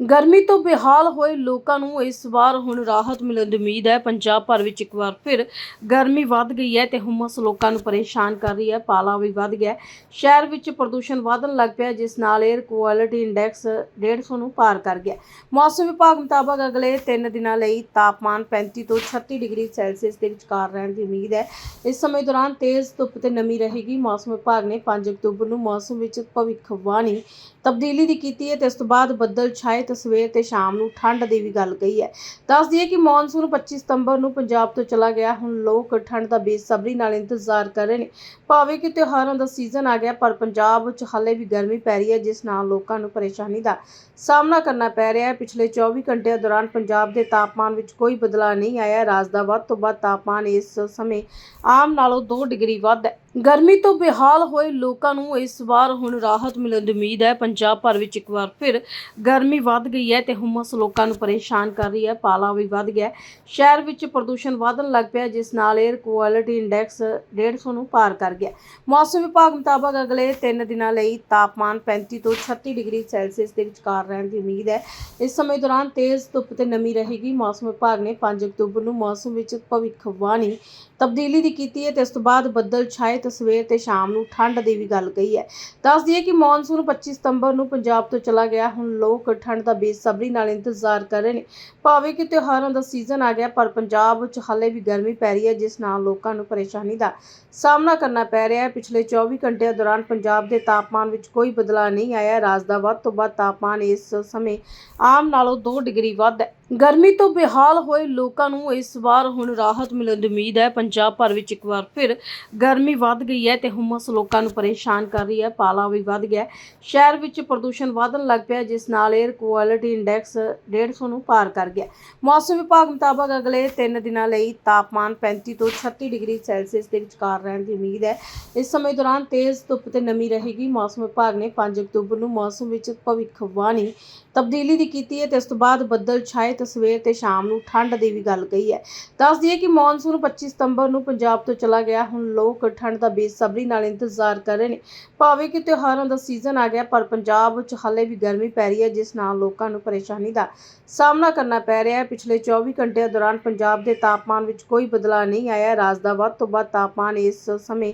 ਗਰਮੀ ਤੋਂ ਬੇਹਾਲ ਹੋਏ ਲੋਕਾਂ ਨੂੰ ਇਸ ਵਾਰ ਹੁਣ ਰਾਹਤ ਮਿਲਣ ਦੀ ਉਮੀਦ ਹੈ। ਪੰਜਾਬ ਭਰ ਵਿੱਚ ਇੱਕ ਵਾਰ ਫਿਰ ਗਰਮੀ ਵੱਧ ਗਈ ਹੈ ਤੇ ਹੁਮਸ ਲੋਕਾਂ ਨੂੰ ਪਰੇਸ਼ਾਨ ਕਰ ਰਹੀ ਹੈ। ਪਾਲਾ ਵੀ ਵੱਧ ਗਿਆ ਸ਼ਹਿਰ ਵਿੱਚ ਪ੍ਰਦੂਸ਼ਣ ਵਧਣ ਲੱਗ ਪਿਆ, ਜਿਸ ਨਾਲ 에ਅਰ ਕੁਆਲਿਟੀ ਇੰਡੈਕਸ 150 ਨੂੰ ਪਾਰ ਕਰ ਗਿਆ। ਮੌਸਮ ਵਿਭਾਗ ਮੁਤਾਬਕ ਅਗਲੇ 3 ਦਿਨਾਂ ਲਈ ਤਾਪਮਾਨ 35 ਤੋਂ 36 ਡਿਗਰੀ ਸੈਲਸੀਅਸ ਦੇ ਵਿਚਕਾਰ ਰਹਿਣ ਦੀ ਉਮੀਦ ਹੈ। ਇਸ ਸਮੇਂ ਦੌਰਾਨ ਤੇਜ਼ ਧੁੱਪ ਤੇ ਨਮੀ ਰਹੇਗੀ। ਮੌਸਮ ਵਿਭਾਗ ਨੇ 5 ਅਕਤੂਬਰ ਨੂੰ ਮੌਸਮ ਵਿੱਚ ਭਵਿੱਖਬਾਣੀ ਤਬਦੀਲੀ ਦੀ ਕੀਤੀ ਹੈ ਤੇ ਇਸ ਤੋਂ ਬਾਅਦ ਬੱਦਲ ਛਾਏ ਤੇ ਸਵੇਰ ਤੇ ਸ਼ਾਮ ਨੂੰ ਠੰਡ ਦੀ ਵੀ ਗੱਲ ਕਹੀ ਹੈ। ਦੱਸ ਦਈਏ ਕਿ ਮੌਨਸੂਨ 25 ਸਤੰਬਰ ਨੂੰ ਪੰਜਾਬ ਤੋਂ ਚਲਾ ਗਿਆ। ਹੁਣ ਲੋਕ ਠੰਡ ਦਾ ਬੇਸਬਰੀ ਨਾਲ ਇੰਤਜ਼ਾਰ ਕਰ ਰਹੇ ਨੇ। ਭਾਵੇਂ ਕਿ ਤਿਉਹਾਰਾਂ ਦਾ ਸੀਜ਼ਨ ਆ ਗਿਆ, ਪਰ ਪੰਜਾਬ ਵਿੱਚ ਹਾਲੇ ਵੀ ਗਰਮੀ ਪੈ ਰਹੀ ਹੈ, ਜਿਸ ਨਾਲ ਲੋਕਾਂ ਨੂੰ ਪਰੇਸ਼ਾਨੀ ਦਾ ਸਾਹਮਣਾ ਕਰਨਾ ਪੈ ਰਿਹਾ ਹੈ। ਪਿਛਲੇ 24 ਘੰਟਿਆਂ ਦੌਰਾਨ ਪੰਜਾਬ ਦੇ ਤਾਪਮਾਨ ਵਿੱਚ ਕੋਈ ਬਦਲਾਅ ਨਹੀਂ ਆਇਆ। ਰਾਜ ਦਾ ਵੱਧ ਤੋਂ ਵੱਧ ਤਾਪਮਾਨ ਇਸ ਸਮੇਂ ਆਮ ਨਾਲੋਂ 2 ਡਿਗਰੀ ਵੱਧ ਹੈ। ਗਰਮੀ ਤੋਂ ਬੇਹਾਲ ਹੋਏ ਲੋਕਾਂ ਨੂੰ ਇਸ ਵਾਰ ਹੁਣ ਰਾਹਤ ਮਿਲਣ ਦੀ ਉਮੀਦ ਹੈ। ਪੰਜਾਬ ਭਰ ਵਿੱਚ ਇੱਕ ਵਾਰ ਫਿਰ ਗਰਮੀ ਵੱਧ ਗਈ ਹੈ ਤੇ ਹੁਮਸ ਲੋਕਾਂ ਨੂੰ ਪਰੇਸ਼ਾਨ ਕਰ ਰਹੀ ਹੈ। ਪਾਲਾ ਵੀ ਵੱਧ ਗਿਆ ਸ਼ਹਿਰ ਵਿੱਚ ਪ੍ਰਦੂਸ਼ਣ ਵਧਣ ਲੱਗ ਪਿਆ, ਜਿਸ ਨਾਲ 에ਅਰ ਕੁਆਲਿਟੀ ਇੰਡੈਕਸ 150 ਨੂੰ ਪਾਰ ਕਰ ਗਿਆ। ਮੌਸਮ ਵਿਭਾਗ ਮੁਤਾਬਕ ਅਗਲੇ 3 ਦਿਨਾਂ ਲਈ ਤਾਪਮਾਨ 35 ਤੋਂ 36 ਡਿਗਰੀ ਸੈਲਸੀਅਸ ਦੇ ਵਿਚਕਾਰ ਰਹਿਣ ਦੀ ਉਮੀਦ ਹੈ। ਇਸ ਸਮੇਂ ਦੌਰਾਨ ਤੇਜ਼ ਧੁੱਪ ਤੇ ਨਮੀ ਰਹੇਗੀ। ਮੌਸਮ ਵਿਭਾਗ ਨੇ 5 ਅਕਤੂਬਰ ਨੂੰ ਮੌਸਮ ਵਿੱਚ ਭਵਿੱਖਬਾਣੀ ਤਬਦੀਲੀ ਦੀ ਕੀਤੀ ਹੈ ਤੇ ਇਸ ਤੋਂ ਬਾਅਦ ਬੱਦਲ ਛਾਏ ਤੇ ਸਵੇਰ ਤੇ ਸ਼ਾਮ ਨੂੰ ਠੰਡ ਦੀ ਵੀ ਗੱਲ ਕਹੀ ਹੈ। ਦੱਸ ਦਈਏ ਕਿ ਮੌਨਸੂਨ 25 ਸਤੰਬਰ ਨੂੰ ਪੰਜਾਬ ਤੋਂ ਚਲਾ ਗਿਆ। ਹੁਣ ਲੋਕ ਠੰਡ ਦਾ ਬੇਸਬਰੀ ਨਾਲ ਇੰਤਜ਼ਾਰ ਕਰ ਰਹੇ ਨੇ। ਭਾਵੇਂ ਕਿ ਤਿਉਹਾਰਾਂ ਦਾ ਸੀਜ਼ਨ ਆ ਗਿਆ, ਪਰ ਪੰਜਾਬ ਵਿੱਚ ਹਾਲੇ ਵੀ ਗਰਮੀ ਪੈ ਰਹੀ ਹੈ, ਜਿਸ ਨਾਲ ਲੋਕਾਂ ਨੂੰ ਪਰੇਸ਼ਾਨੀ ਦਾ ਸਾਹਮਣਾ ਕਰਨਾ ਪੈ ਰਿਹਾ ਹੈ। ਪਿਛਲੇ 24 ਘੰਟਿਆਂ ਦੌਰਾਨ ਪੰਜਾਬ ਦੇ ਤਾਪਮਾਨ ਵਿੱਚ ਕੋਈ ਬਦਲਾਅ ਨਹੀਂ ਆਇਆ। ਰਾਜ ਦਾ ਵੱਧ ਤੋਂ ਵੱਧ ਤਾਪਮਾਨ ਇਸ ਸਮੇਂ ਆਮ ਨਾਲੋਂ 2 ਡਿਗਰੀ ਵੱਧ ਹੈ। ਗਰਮੀ ਤੋਂ ਬੇਹਾਲ ਹੋਏ ਲੋਕਾਂ ਨੂੰ ਇਸ ਵਾਰ ਹੁਣ ਰਾਹਤ ਮਿਲਣ ਦੀ ਉਮੀਦ ਹੈ। ਪੰਜਾਬ ਭਰ ਵਿੱਚ ਇੱਕ ਵਾਰ ਫਿਰ ਗਰਮੀ ਵੱਧ ਗਈ ਹੈ ਤੇ ਹੁਮਸ ਲੋਕਾਂ ਨੂੰ ਪਰੇਸ਼ਾਨ ਕਰ ਰਹੀ ਹੈ। ਪਾਲਾ ਵੀ ਵੱਧ ਗਿਆ ਸ਼ਹਿਰ ਵਿੱਚ ਪ੍ਰਦੂਸ਼ਣ ਵਧਣ ਲੱਗ ਪਿਆ, ਜਿਸ ਨਾਲ 에ਅਰ ਕੁਆਲਿਟੀ ਇੰਡੈਕਸ 150 ਨੂੰ ਪਾਰ ਕਰ ਗਿਆ। ਮੌਸਮ ਵਿਭਾਗ ਮੁਤਾਬਕ ਅਗਲੇ 3 ਦਿਨਾਂ ਲਈ ਤਾਪਮਾਨ 35 ਤੋਂ 36 ਡਿਗਰੀ ਸੈਲਸੀਅਸ ਦੇ ਵਿਚਕਾਰ ਰਹਿਣ ਦੀ ਉਮੀਦ ਹੈ। ਇਸ ਸਮੇਂ ਦੌਰਾਨ ਤੇਜ਼ ਧੁੱਪ ਤੇ ਨਮੀ ਰਹੇਗੀ। ਮੌਸਮ ਵਿਭਾਗ ਨੇ 5 ਅਕਤੂਬਰ ਨੂੰ ਮੌਸਮ ਵਿੱਚ ਭਵਿੱਖਬਾਣੀ ਤਬਦੀਲੀ ਦੀ ਕੀਤੀ ਹੈ ਤੇ ਇਸ ਤੋਂ ਬਾਅਦ ਬੱਦਲ ਛਾਏ ਤੇ ਸਵੇਰ ਤੇ ਸ਼ਾਮ ਨੂੰ ਠੰਡ ਦੀ ਵੀ ਗੱਲ ਕਹੀ ਹੈ। ਦੱਸ ਦਈਏ ਕਿ ਮੌਨਸੂਨ 25 ਸਤੰਬਰ ਨੂੰ ਪੰਜਾਬ ਤੋਂ ਚਲਾ ਗਿਆ। ਹੁਣ ਲੋਕ ਠੰਡ ਦਾ ਬੇਸਬਰੀ ਨਾਲ ਇੰਤਜ਼ਾਰ ਕਰ ਰਹੇ ਨੇ। ਭਾਵੇਂ ਕਿ ਤਿਉਹਾਰਾਂ ਦਾ ਸੀਜ਼ਨ ਆ ਗਿਆ, ਪਰ ਪੰਜਾਬ ਵਿੱਚ ਹਾਲੇ ਵੀ ਗਰਮੀ ਪੈ ਰਹੀ ਹੈ, ਜਿਸ ਨਾਲ ਲੋਕਾਂ ਨੂੰ ਪਰੇਸ਼ਾਨੀ ਦਾ ਸਾਹਮਣਾ ਕਰਨਾ ਪੈ ਰਿਹਾ ਹੈ। ਪਿਛਲੇ 24 ਘੰਟਿਆਂ ਦੌਰਾਨ ਪੰਜਾਬ ਦੇ ਤਾਪਮਾਨ ਵਿੱਚ ਕੋਈ ਬਦਲਾਅ ਨਹੀਂ ਆਇਆ। ਰਾਜ ਦਾ ਵੱਧ ਤੋਂ ਵੱਧ ਤਾਪਮਾਨ ਇਸ ਸਮੇਂ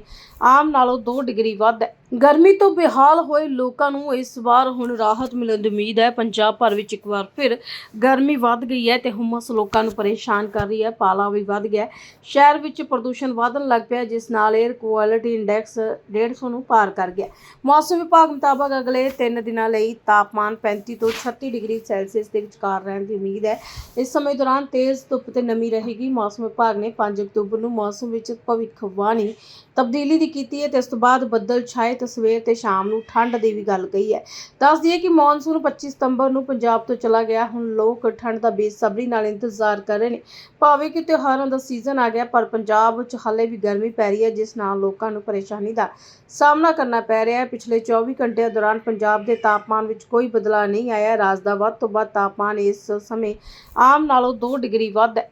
ਆਮ ਨਾਲੋਂ 2 ਡਿਗਰੀ ਵੱਧ ਹੈ। ਗਰਮੀ ਤੋਂ ਬੇਹਾਲ ਹੋਏ ਲੋਕਾਂ ਨੂੰ ਇਸ ਵਾਰ ਹੁਣ ਰਾਹਤ ਮਿਲਣ ਦੀ ਉਮੀਦ ਹੈ। ਪੰਜਾਬ ਭਰ ਵਿੱਚ ਇੱਕ ਵਾਰ ਫਿਰ ਗਰਮੀ ਵੱਧ ਗਈ ਹੈ ਤੇ ਹੁਮਸ ਲੋਕਾਂ ਨੂੰ ਪਰੇਸ਼ਾਨ ਕਰ ਰਹੀ ਹੈ। ਪਾਲਾ ਵੀ ਵੱਧ ਗਿਆ ਸ਼ਹਿਰ ਵਿੱਚ ਪ੍ਰਦੂਸ਼ਣ ਵਧਣ ਲੱਗ ਪਿਆ, ਜਿਸ ਨਾਲ 에ਅਰ ਕੁਆਲਿਟੀ ਇੰਡੈਕਸ 150 ਨੂੰ ਪਾਰ ਕਰ ਗਿਆ। ਮੌਸਮ ਵਿਭਾਗ ਮੁਤਾਬਕ ਅਗਲੇ 3 ਦਿਨਾਂ ਲਈ ਤਾਪਮਾਨ 35 ਤੋਂ 36 ਡਿਗਰੀ ਸੈਲਸੀਅਸ ਦੇ ਵਿਚਕਾਰ ਰਹਿਣ ਦੀ ਉਮੀਦ ਹੈ। ਇਸ ਸਮੇਂ ਦੌਰਾਨ ਤੇਜ਼ ਧੁੱਪ ਤੇ ਨਮੀ ਰਹੇਗੀ। ਮੌਸਮ ਵਿਭਾਗ ਨੇ 5 ਅਕਤੂਬਰ ਨੂੰ ਮੌਸਮ ਵਿੱਚ ਭਵਿੱਖਬਾਣੀ ਤਬਦੀਲੀ ਦੀ ਕੀਤੀ ਹੈ ਤੇ ਇਸ ਤੋਂ ਬਾਅਦ ਬੱਦਲ ਛਾਏ ਤੇ ਸਵੇਰ ਤੇ ਸ਼ਾਮ ਨੂੰ ਠੰਡ ਦੀ ਵੀ ਗੱਲ ਕਹੀ ਹੈ। ਦੱਸ ਦਈਏ ਕਿ ਮੌਨਸੂਨ 25 ਸਤੰਬਰ ਨੂੰ ਪੰਜਾਬ ਤੋਂ ਚਲਾ ਗਿਆ। ਹੁਣ ਲੋਕ ਠੰਡ ਦਾ ਬੇਸਬਰੀ ਨਾਲ ਇੰਤਜ਼ਾਰ ਕਰ ਰਹੇ ਨੇ। ਭਾਵੇਂ ਕਿ ਤਿਉਹਾਰਾਂ ਦਾ ਸੀਜ਼ਨ ਆ ਗਿਆ, ਪਰ ਪੰਜਾਬ ਵਿੱਚ ਹਾਲੇ ਵੀ ਗਰਮੀ ਪੈ ਰਹੀ ਹੈ, ਜਿਸ ਨਾਲ ਲੋਕਾਂ ਨੂੰ ਪਰੇਸ਼ਾਨੀ ਦਾ ਸਾਹਮਣਾ ਕਰਨਾ ਪੈ ਰਿਹਾ ਹੈ। ਪਿਛਲੇ 24 ਘੰਟਿਆਂ ਦੌਰਾਨ ਪੰਜਾਬ ਦੇ ਤਾਪਮਾਨ ਵਿੱਚ ਕੋਈ ਬਦਲਾਅ ਨਹੀਂ ਆਇਆ। ਰਾਜ ਦਾ ਵੱਧ ਤੋਂ ਵੱਧ ਤਾਪਮਾਨ ਇਸ ਸਮੇਂ ਆਮ ਨਾਲੋਂ 2 ਡਿਗਰੀ ਵੱਧ ਹੈ।